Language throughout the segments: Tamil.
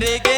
Let.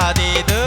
தீராதேது